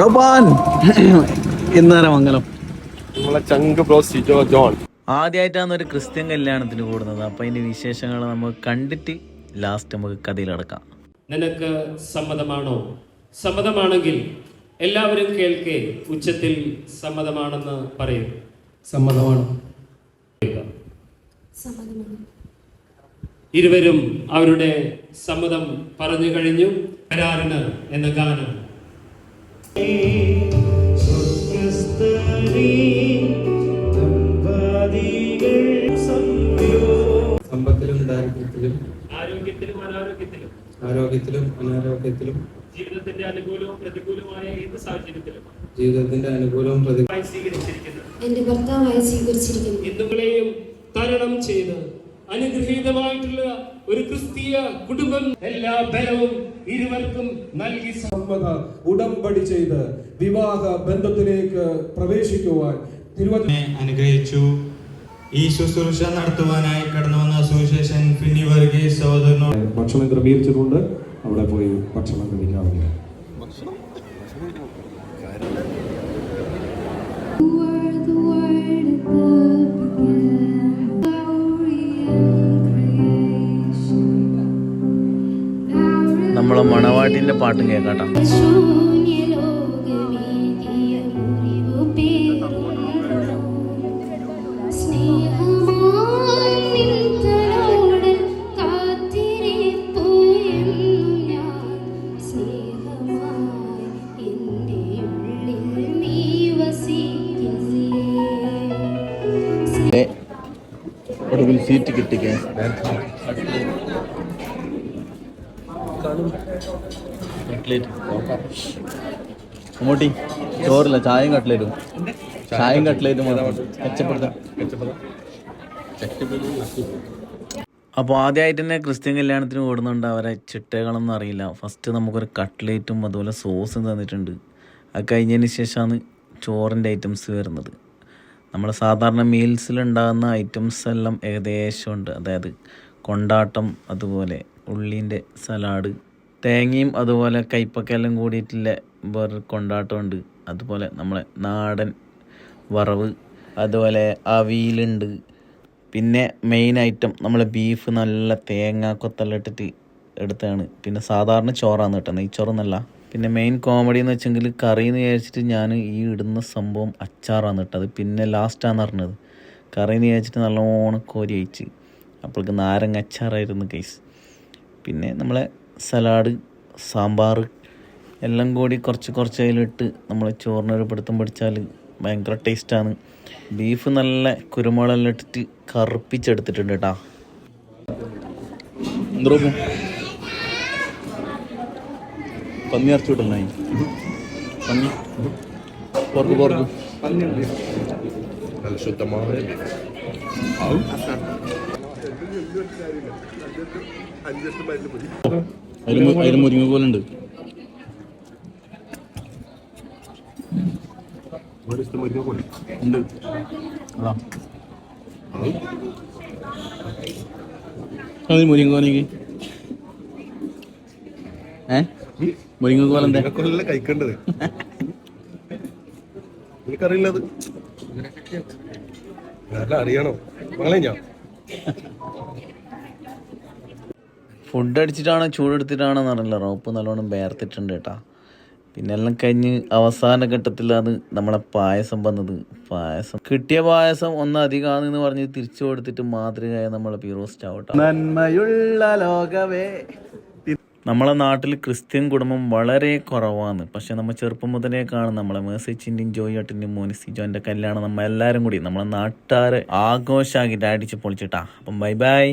റോബാൻ നമ്മളെ ചങ്ക് bro Sijo John. ആദ്യമായിട്ടാണ് ഒരു ക്രിസ്ത്യൻ കല്യാണത്തിന് കൂടുന്നത്. അപ്പൊ അതിന്റെ വിശേഷങ്ങൾ നമുക്ക് കണ്ടിട്ട് ലാസ്റ്റ് നമുക്ക് കഥയിലടക്കാം നിനക്ക് സമ്മതമാണോ? സമ്മതമാണെങ്കിൽ എല്ലാവരും കേൾക്കെ. ഉച്ചത്തിൽ സമ്മതമാണെന്ന് പറയും. സമ്മതമാണ്. ഇരുവരും അവരുടെ സമ്മതം പറഞ്ഞു കഴിഞ്ഞു. കരാറിന് എന്ന ഗാനം. സമ്പത്തിലും ദാരിദ്ര്യത്തിലും ആരോഗ്യത്തിലും അനാരോഗ്യത്തിലും ആരോഗ്യത്തിലും അനാരോഗ്യത്തിലും ജീവിതത്തിന്റെ അനുകൂലവും പ്രതികൂലമായ ഏത് സാഹചര്യത്തിലും ജീവിതത്തിന്റെ അനുകൂലവും പ്രതി ആയി സ്വീകരിച്ചിരിക്കുന്നു. എന്റെ ഭർത്താവായി സ്വീകരിച്ചിരിക്കുന്നു. ഹിന്ദുക്കളെയും തരണം ചെയ്ത് അനുഗ്രഹീതമായിട്ടുള്ള ഒരു ക്രിസ്തീയ കുടുംബം എല്ലാ ബലവും ഇരുവർക്കും നൽകി സമ്മത ഉടമ്പടി ചെയ്ത് വിവാഹ ബന്ധത്തിലേക്ക് പ്രവേശിക്കുവാൻ അനുഗ്രഹിച്ചു. ഈ ശുശ്രൂഷ നടത്തുവാനായി കടന്നു വന്ന അസോസിയേഷൻ ഫിന്നി വർഗീസ് സഹോദരനോട് ഭക്ഷണം ക്രമീകരിച്ചിട്ടുണ്ട് അവിടെ പോയി ഭക്ഷണം ക്രമിക്കാവുന്ന You എന്റെ മണവാട്ടിന്റെ പാട്ടും വസിക്കില്ലേ. ഒടുവിൽ സീറ്റ് കിട്ടിക്കേ മമ്മൂട്ടി ചോറില്ല ചായയും കട്ട്ലേറ്റും ചായയും കട്ട്ലേറ്റും മെച്ചപ്പെടുത്താം അപ്പോൾ ആദ്യമായിട്ട് തന്നെ ക്രിസ്ത്യൻ കല്യാണത്തിന് ഓടുന്നുണ്ട് അവരെ ചിട്ടകളൊന്നും അറിയില്ല. ഫസ്റ്റ് നമുക്കൊരു കട്ട്ലേറ്റും അതുപോലെ സോസും തന്നിട്ടുണ്ട്. അത് കഴിഞ്ഞതിന് ശേഷമാണ് ചോറിന്റെ ഐറ്റംസ് വരുന്നത്. നമ്മൾ സാധാരണ മീൽസിലുണ്ടാകുന്ന ഐറ്റംസ് എല്ലാം ഏകദേശം ഉണ്ട്. അതായത് കൊണ്ടാട്ടം അതുപോലെ ഉള്ളിന്റെ സലാഡ്. തേങ്ങയും അതുപോലെ കയ്പക്കെല്ലാം കൂടിയിട്ടുള്ള വേറൊരു കൊണ്ടാട്ടമുണ്ട്. അതുപോലെ നമ്മളെ നാടൻ വറവ് അതുപോലെ അവിയലുണ്ട്. പിന്നെ മെയിൻ ഐറ്റം നമ്മളെ ബീഫ് നല്ല തേങ്ങ കൊത്തെല്ലാം ഇട്ടിട്ട് എടുത്തതാണ്. പിന്നെ സാധാരണ ചോറാണ് കേട്ടോ നെയ്ച്ചോറൊന്നല്ല. പിന്നെ മെയിൻ കോമഡി എന്ന് വെച്ചെങ്കിൽ കറി എന്ന് വിചാരിച്ചിട്ട് ഞാൻ ഈ ഇടുന്ന സംഭവം അച്ചാറാണ് ഇട്ടത് പിന്നെ ലാസ്റ്റാന്ന് പറഞ്ഞത്. കറി എന്ന് വിചാരിച്ചിട്ട് നല്ലോണം കോരി അയച്ച് അപ്പോഴേക്ക് നാരങ്ങ അച്ചാറായിരുന്നു കേസ് പിന്നെ നമ്മളെ സലാഡ് സാമ്പാർ എല്ലാം കൂടി കുറച്ച് കുറച്ച് അതിലിട്ട് നമ്മൾ ചോറിനൊരു പിടുത്തം പിടിച്ചാൽ ഭയങ്കര ടേസ്റ്റാണ്. ബീഫ് നല്ല കുരുമുളകെല്ലാം ഇട്ടിട്ട് കറുപ്പിച്ചെടുത്തിട്ടുണ്ട് കേട്ടാ പന്നി ഇറച്ചി വിട്ടല്ലേ പന്നി? Pork pork. നല്ല ശുദ്ധമായ അതിൽ മുരിങ്ങ പോലെ ഉണ്ട് ഉണ്ട്. അതാ. അതിൽ മുരിങ്ങ കോലെങ്കിൽ ഏ? മുരിങ്ങ കോല എന്താ? കൊല്ലം കഴിക്കേണ്ടത്? എനിക്കറിയില്ലത് നല്ല അറിയണോ. മകളെ ഞാൻ ഫുഡ് അടിച്ചിട്ടാണോ ചൂടെടുത്തിട്ടാണോ അറിയില്ല. റോപ്പ് നല്ലോണം വേർത്തിട്ടുണ്ട് കേട്ടാ. പിന്നെ എല്ലാം കഴിഞ്ഞ് അവസാന ഘട്ടത്തിലാണ് നമ്മളെ പായസം വന്നത്. പായസം. കിട്ടിയ പായസം ഒന്ന് അധികമാണ് എന്ന് പറഞ്ഞ് തിരിച്ചു കൊടുത്തിട്ട് മാതൃകയായ നമ്മളെ ആവട്ടെ നന്മയുള്ള ലോകവേ. നമ്മളെ നാട്ടിൽ ക്രിസ്ത്യൻ കുടുംബം വളരെ കുറവാണ് പക്ഷെ നമ്മൾ ചെറുപ്പം മുതലേ കാണും നമ്മളെ മേസച്ചിന്റെയും ജോയിട്ടിന്റെയും മോനിസി ജോയിന്റെ കല്യാണം നമ്മൾ എല്ലാവരും കൂടി നമ്മളെ നാട്ടുകാരെ ആഘോഷമാക്കിയിട്ട് അടിച്ച് പൊളിച്ചിട്ടാ. അപ്പം ബൈ ബൈ.